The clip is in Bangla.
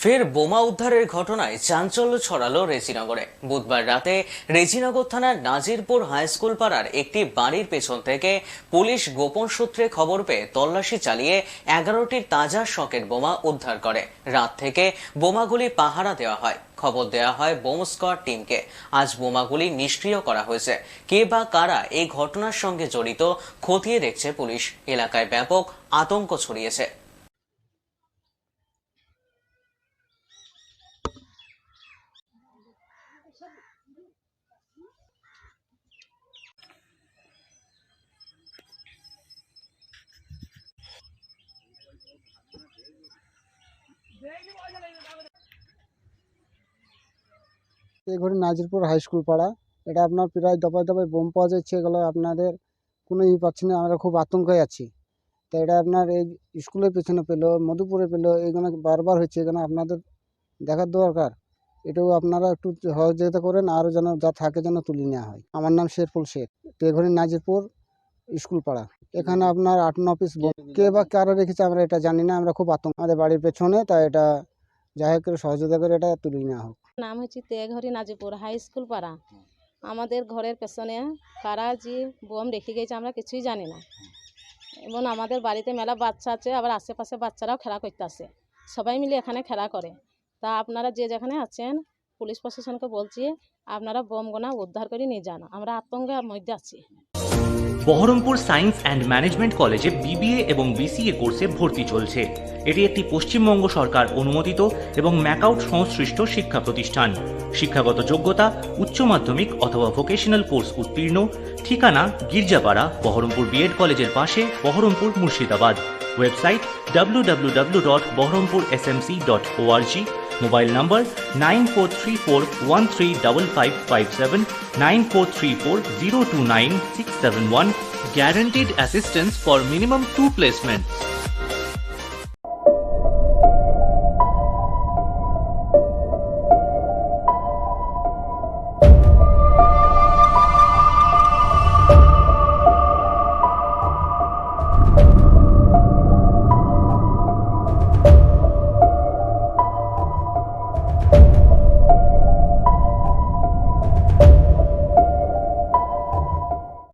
ফের বোমা উদ্ধারের ঘটনায় চাঞ্চল্য ছড়ালো রেজিনগরে। বুধবার রাতে রেজিনগর থানার নাজিরপুর হাই স্কুল পাড়ার একটি বাড়ির পেছন থেকে পুলিশ গোপন সূত্রে খবর পেয়ে তল্লাশি চালিয়ে এগারোটির তাজা শকেট বোমা উদ্ধার করে। রাত থেকে বোমাগুলি পাহারা দেওয়া হয়। খবর দেওয়া হয় বোম স্কোয়াড টিমকে। আজ বোমাগুলি নিষ্ক্রিয় করা হয়েছে। কে বা কারা এই ঘটনার সঙ্গে জড়িত, খতিয়ে দেখছে পুলিশ। এলাকায় ব্যাপক আতঙ্ক ছড়িয়েছে। এই ঘড়ি নাজিরপুর হাই স্কুল পাড়া। এটা আপনার প্রায় দফায় দফায় বোম পাওয়া যাচ্ছে এগুলো আপনাদের কোনো ই পাচ্ছি না, আমরা খুব আতঙ্কে আছি। তো এটা আপনার এই স্কুলের পেছনে পেল, মধুপুরে পেল, এগুলো বারবার হচ্ছে এখানে আপনাদের দেখার দরকার। এটাও আপনারা একটু সহযোগিতা করেন, আরও যেন যা থাকে যেন তুলে নেওয়া হয়। আমার নাম শেরফুল শেখ তেঘড়ি নাজিরপুর স্কুল পাড়া এখানে আপনার আট, ন পিস কে বা কারা রেখেছে আমরা এটা জানি না, আমরা খুব আতঙ্ক। আমাদের বাড়ির পেছনে, তাই এটা যাই হোক সহযোগিতা করে এটা তুলে নেওয়া হোক। নাম হচ্ছে তেঘরি নাজিপুর হাই স্কুল পাড়া আমাদের ঘরের পেছনে কারা যে বোম রেখে গেছে আমরা কিছুই জানি না। এবং আমাদের বাড়িতে মেলা বাচ্চা আছে, আবার আশেপাশে বাচ্চারাও খেলা করতে আসে। সবাই মিলে এখানে খেলা করে। তা আপনারা যে যেখানে আছেন, পুলিশ প্রশাসনকে বলছি, আপনারা বোমগোনা উদ্ধার করে নিয়ে যান। আমরা আতঙ্কের মধ্যে আছি। বহরমপুর সায়েন্স অ্যান্ড ম্যানেজমেন্ট কলেজে বিবিএ এবং বিসিএ কোর্সে ভর্তি চলছে। এটি একটি পশ্চিমবঙ্গ সরকার অনুমোদিত এবং ম্যাকআউট সংশ্লিষ্ট শিক্ষা প্রতিষ্ঠান। শিক্ষাগত যোগ্যতা, উচ্চ মাধ্যমিক অথবা ভোকেশনাল কোর্স উত্তীর্ণ, ঠিকানা গির্জাপাড়া, বহরমপুর বিএড কলেজের পাশে, Berhampore Murshidabad. Website W W W dot Berhampore SMC dot ORG Mobile number 9434135557 9434029671. Guaranteed assistance for minimum two placements.